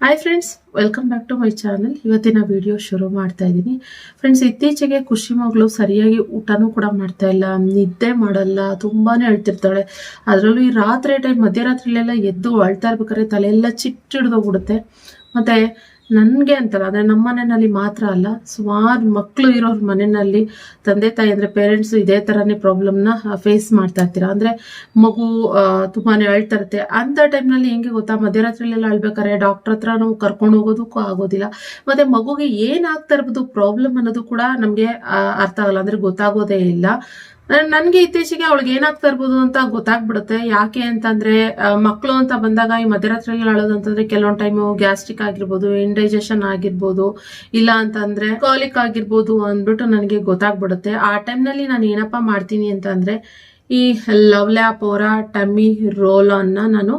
Hi friends welcome back to my channel ಇವತ್ತಿನ video ಶುರು ಮಾಡ್ತಾ ಇದ್ದೀನಿ. ಫ್ರೆಂಡ್ಸ್ ಇತ್ತೀಚೆಗೆ ಖುಷಿ ಮಗಳು ಸರಿಯಾಗಿ ಊಟನೂ ಕೂಡ ಮಾಡ್ತಾ ಇಲ್ಲ. ನಿದ್ದೆ ಮಾಡಲ್ಲ, ತುಂಬಾನೇ ಅಳ್ತಿರ್ತಾಳೆ. ಅದರಲ್ಲೂ ಈ ರಾತ್ರಿ ಟೈಮ್ ಮಧ್ಯರಾತ್ರಿಲೆಲ್ಲ ಎದ್ದು ಅಳ್ತಾ ಇರ್ಬೇಕಾದ್ರೆ ತಲೆಯೆಲ್ಲ ಚಿಟ್ಟಿಡ್ದೋಗ್ಬಿಡುತ್ತೆ ಮತ್ತೆ ನನಗೆ ಅಂತಲ್ಲ, ಅಂದರೆ ನಮ್ಮ ಮನೆಯಲ್ಲಿ ಮಾತ್ರ ಅಲ್ಲ, ಸುಮಾರು ಮಕ್ಕಳು ಇರೋರ್ ಮನೆಯಲ್ಲಿ ತಂದೆ ತಾಯಿ ಅಂದರೆ ಪೇರೆಂಟ್ಸ್ ಇದೇ ಥರನೇ ಪ್ರಾಬ್ಲಮ್ನ ಫೇಸ್ ಮಾಡ್ತಾ ಇರ್ತೀರ? ಅಂದರೆ ಮಗು ತುಂಬಾ ಇರುತ್ತೆ ಅಂಥ ಟೈಮ್ನಲ್ಲಿ ಹೆಂಗೆ ಗೊತ್ತಾ? ಮಧ್ಯರಾತ್ರಿಲೆಲ್ಲ ಅಳ್ಬೇಕಾದ್ರೆ ಡಾಕ್ಟರ್ ಹತ್ರ ನಾವು ಕರ್ಕೊಂಡು ಹೋಗೋದಕ್ಕೂ ಆಗೋದಿಲ್ಲ. ಮತ್ತೆ ಮಗುಗೆ ಏನಾಗ್ತಾ ಇರ್ಬೋದು ಪ್ರಾಬ್ಲಮ್ ಅನ್ನೋದು ಕೂಡ ನಮಗೆ ಅರ್ಥ ಆಗಲ್ಲ. ಅಂದರೆ ಗೊತ್ತಾಗೋದೇ ಇಲ್ಲ. ನನಗೆ ಇತ್ತೀಚೆಗೆ ಅವಳಿಗೆ ಏನಾಗ್ತಾ ಇರ್ಬೋದು ಅಂತ ಗೊತ್ತಾಗ್ಬಿಡುತ್ತೆ. ಯಾಕೆ ಅಂತಂದ್ರೆ ಮಕ್ಕಳು ಅಂತ ಬಂದಾಗ ಈ ಮಧ್ಯರಾತ್ರಿ ಅಳೋದು ಅಂತಂದ್ರೆ ಕೆಲವೊಂದು ಟೈಮು ಗ್ಯಾಸ್ಟ್ರಿಕ್ ಆಗಿರ್ಬೋದು ಇಂಡೈಜೆಷನ್ ಆಗಿರ್ಬೋದು, ಇಲ್ಲ ಅಂತಂದ್ರೆ ಕಾಲಿಕ್ ಆಗಿರ್ಬೋದು ಅಂದ್ಬಿಟ್ಟು ನನಗೆ ಗೊತ್ತಾಗ್ಬಿಡುತ್ತೆ. ಆ ಟೈಮ್ನಲ್ಲಿ ನಾನು ಏನಪ್ಪ ಮಾಡ್ತೀನಿ ಅಂತಂದ್ರೆ ಈ ಲವ್ ಲ್ಯಾಪ್ ಟಮ್ಮಿ ರೋಲ್ ಅನ್ನ ನಾನು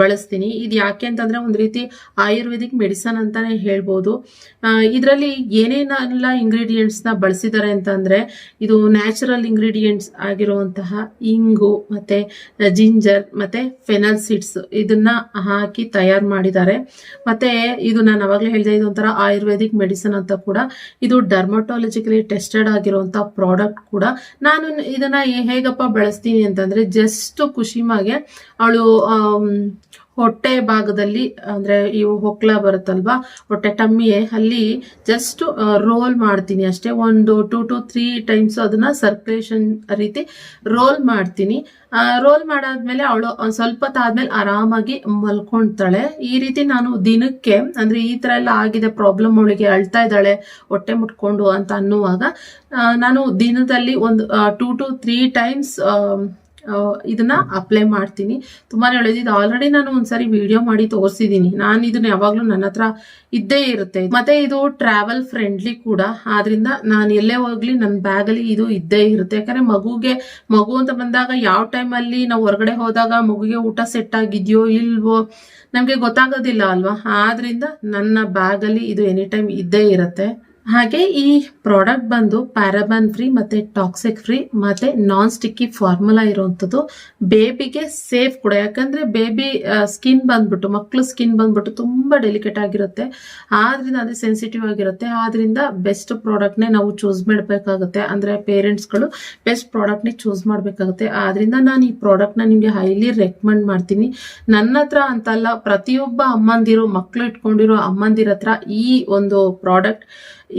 ಬಳಸ್ತೀನಿ. ಇದು ಯಾಕೆ ಅಂತಂದ್ರೆ ಒಂದು ರೀತಿ ಆಯುರ್ವೇದಿಕ್ ಮೆಡಿಸನ್ ಅಂತಾನೆ ಹೇಳ್ಬೋದು. ಇದರಲ್ಲಿ ಏನೇನೆಲ್ಲ ಇಂಗ್ರೀಡಿಯೆಂಟ್ಸ್ನ ಬಳಸಿದ್ದಾರೆ ಅಂತಂದ್ರೆ, ಇದು ನ್ಯಾಚುರಲ್ ಇಂಗ್ರೀಡಿಯೆಂಟ್ಸ್ ಆಗಿರುವಂತಹ ಇಂಗು, ಮತ್ತೆ ಜಿಂಜರ್, ಮತ್ತೆ ಫೆನಲ್ ಸೀಡ್ಸ್ ಇದನ್ನ ಹಾಕಿ ತಯಾರು ಮಾಡಿದ್ದಾರೆ. ಮತ್ತೆ ಇದು ನಾನು ಅವಾಗಲೇ ಹೇಳಿದೆ ಇದು ಒಂಥರ ಆಯುರ್ವೇದಿಕ್ ಮೆಡಿಸನ್ ಅಂತ ಕೂಡ. ಇದು ಡರ್ಮಟಾಲಜಿಕಲಿ ಟೆಸ್ಟೆಡ್ ಆಗಿರುವಂತ ಪ್ರಾಡಕ್ಟ್ ಕೂಡ. ನಾನು ಇದನ್ನ ಹೇಗಪ್ಪ ಬಳಸ್ತೀನಿ ಅಂತಂದ್ರೆ ಜಸ್ಟ್ ಖುಷಿಮಾಗೆ ಅವಳು ಹೊಟ್ಟೆ ಭಾಗದಲ್ಲಿ, ಅಂದ್ರೆ ಇವು ಹೊಕ್ಲ ಬರುತ್ತಲ್ವಾ, ಹೊಟ್ಟೆ ಟಮ್ಮಿಯೇ, ಅಲ್ಲಿ ಜಸ್ಟ್ ರೋಲ್ ಮಾಡ್ತೀನಿ ಅಷ್ಟೇ. ಒಂದು ಟೂ ಟು ತ್ರೀ ಟೈಮ್ಸ್ ಅದನ್ನ ಸರ್ಕ್ಯುಲೇಷನ್ ರೀತಿ ರೋಲ್ ಮಾಡ್ತೀನಿ. ರೋಲ್ ಮಾಡಾದ್ಮೇಲೆ ಅವಳು ಒಂದ್ ಸ್ವಲ್ಪ ಹೊತ್ತಾದ್ಮೇಲೆ ಆರಾಮಾಗಿ ಮಲ್ಕೊಳ್ತಾಳೆ. ಈ ರೀತಿ ನಾನು ದಿನಕ್ಕೆ, ಅಂದ್ರೆ ಈ ತರ ಎಲ್ಲ ಆಗಿದೆ ಪ್ರಾಬ್ಲಮ್ ಅವಳಿಗೆ ಅಳ್ತಾ ಇದ್ದಾಳೆ, ಹೊಟ್ಟೆ ಮುಟ್ಕೊಂಡು ಅಂತ ಅನ್ನುವಾಗ ನಾನು ದಿನದಲ್ಲಿ ಒಂದು ಟೂ ಟು ತ್ರೀ ಟೈಮ್ಸ್ ಇದನ್ನ ಅಪ್ಲೈ ಮಾಡ್ತೀನಿ. ತುಂಬಾ ಒಳ್ಳೇದು ಇದು ಆಲ್ರೆಡಿ ನಾನು ಒಂದ್ಸರಿ ವಿಡಿಯೋ ಮಾಡಿ ತೋರಿಸಿದೀನಿ. ನಾನು ಇದನ್ನ ಯಾವಾಗ್ಲೂ ನನ್ನ ಹತ್ರ ಇದ್ದೇ ಇರುತ್ತೆ. ಮತ್ತೆ ಇದು ಟ್ರಾವೆಲ್ ಫ್ರೆಂಡ್ಲಿ ಕೂಡ. ಆದ್ರಿಂದ ನಾನು ಎಲ್ಲೇ ಹೋಗ್ಲಿ ನನ್ನ ಬ್ಯಾಗಲ್ಲಿ ಇದು ಇದ್ದೇ ಇರುತ್ತೆ. ಯಾಕಂದ್ರೆ ಮಗುಗೆ, ಮಗು ಅಂತ ಬಂದಾಗ ಯಾವ ಟೈಮಲ್ಲಿ ನಾವು ಹೊರಗಡೆ ಹೋದಾಗ ಮಗುಗೆ ಊಟ ಸೆಟ್ ಆಗಿದೆಯೋ ಇಲ್ವೋ ನಮಗೆ ಗೊತ್ತಾಗೋದಿಲ್ಲ ಅಲ್ವಾ? ಆದ್ರಿಂದ ನನ್ನ ಬ್ಯಾಗಲ್ಲಿ ಇದು ಎನಿ ಟೈಮ್ ಇದ್ದೇ ಇರುತ್ತೆ. ಹಾಗೆ ಈ ಪ್ರಾಡಕ್ಟ್ ಬಂದು ಪ್ಯಾರಬನ್ ಫ್ರೀ ಮತ್ತೆ ಟಾಕ್ಸಿಕ್ ಫ್ರೀ ಮತ್ತೆ ನಾನ್ ಸ್ಟಿಕ್ಕಿ ಫಾರ್ಮುಲಾ ಇರುವಂತದ್ದು ಬೇಬಿಗೆ ಸೇಫ್ ಕೂಡ. ಯಾಕಂದ್ರೆ ಬೇಬಿ ಸ್ಕಿನ್ ಬಂದ್ಬಿಟ್ಟು ಮಕ್ಕಳು ಸ್ಕಿನ್ ಬಂದ್ಬಿಟ್ಟು ತುಂಬಾ ಡೆಲಿಕೇಟ್ ಆಗಿರುತ್ತೆ. ಆದ್ರಿಂದ ಅದೇ ಸೆನ್ಸಿಟಿವ್ ಆಗಿರುತ್ತೆ. ಆದ್ರಿಂದ ಬೆಸ್ಟ್ ಪ್ರಾಡಕ್ಟ್ನೇ ನಾವು ಚೂಸ್ ಮಾಡಬೇಕಾಗುತ್ತೆ. ಅಂದ್ರೆ ಪೇರೆಂಟ್ಸ್ಗಳು ಬೆಸ್ಟ್ ಪ್ರಾಡಕ್ಟ್ನೇ ಚೂಸ್ ಮಾಡಬೇಕಾಗುತ್ತೆ. ಆದ್ರಿಂದ ನಾನು ಈ ಪ್ರಾಡಕ್ಟ್ನ ನಿಮಗೆ ಹೈಲಿ ರೆಕಮೆಂಡ್ ಮಾಡ್ತೀನಿ. ನನ್ನ ಹತ್ರ ಅಂತಲ್ಲ ಪ್ರತಿಯೊಬ್ಬ ಅಮ್ಮಂದಿರು ಮಕ್ಕಳು ಇಟ್ಕೊಂಡಿರೋ ಅಮ್ಮಂದಿರ ಹತ್ರ ಈ ಒಂದು ಪ್ರಾಡಕ್ಟ್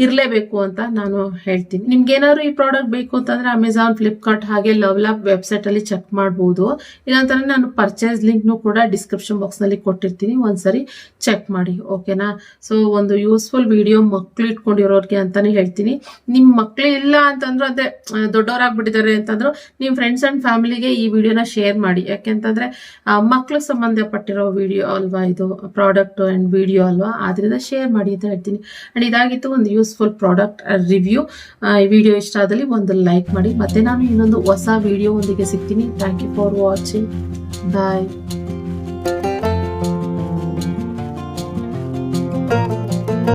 ಇರಲೇಬೇಕು ಅಂತ ನಾನು ಹೇಳ್ತೀನಿ. ನಿಮ್ಗೆ ಏನಾದ್ರು ಈ ಪ್ರಾಡಕ್ಟ್ ಬೇಕು ಅಂತಂದ್ರೆ ಅಮೆಝಾನ್ ಫ್ಲಿಪ್ಕಾರ್ಟ್ ಹಾಗೆ ಲವ್ ಲ್ಯಾಬ್ ವೆಬ್ಸೈಟ್ ಅಲ್ಲಿ ಚೆಕ್ ಮಾಡಬಹುದು ಇಲ್ಲಾಂತಂದ್ರೆ ನಾನು ಪರ್ಚೇಸ್ ಲಿಂಕ್ನು ಕೂಡ ಡಿಸ್ಕ್ರಿಪ್ಷನ್ ಬಾಕ್ಸ್ನಲ್ಲಿ ಕೊಟ್ಟಿರ್ತೀನಿ. ಒಂದ್ಸರಿ ಚೆಕ್ ಮಾಡಿ ಓಕೆನಾ ಸೊ ಒಂದು ಯೂಸ್ಫುಲ್ ವಿಡಿಯೋ ಮಕ್ಳು ಇಟ್ಕೊಂಡಿರೋರ್ಗೆ ಅಂತಾನೆ ಹೇಳ್ತೀನಿ. ನಿಮ್ ಮಕ್ಳು ಇಲ್ಲ ಅಂತಂದ್ರು ಅದೇ ದೊಡ್ಡವರಾಗ್ಬಿಟ್ಟಿದ್ದಾರೆ ಅಂತಂದ್ರು ನಿಮ್ ಫ್ರೆಂಡ್ಸ್ ಅಂಡ್ ಫ್ಯಾಮಿಲಿಗೆ ಈ ವಿಡಿಯೋನ ಶೇರ್ ಮಾಡಿ. ಯಾಕೆಂತಂದ್ರೆ ಮಕ್ಳಿಗೆ ಸಂಬಂಧಪಟ್ಟಿರೋ ವಿಡಿಯೋ ಅಲ್ವಾ ಇದು ಪ್ರಾಡಕ್ಟ್ ಅಂಡ್ ವಿಡಿಯೋ ಅಲ್ವಾ? ಆದ್ರಿಂದ ಶೇರ್ ಮಾಡಿ ಅಂತ ಹೇಳ್ತೀನಿ. ಅಂಡ್ ಇದಾಗಿತ್ತು ಒಂದು ಯೂಸ್ಫುಲ್ ಪ್ರಾಡಕ್ಟ್ ರಿವ್ಯೂ ಈ ವಿಡಿಯೋ ಇಷ್ಟ ಆದಲ್ಲಿ ಒಂದು ಲೈಕ್ ಮಾಡಿ. ಮತ್ತೆ ನಾನು ಇನ್ನೊಂದು ಹೊಸ ವಿಡಿಯೋ ಒಂದಿಗೆ ಸಿಗ್ತೀನಿ. Thank you for watching bye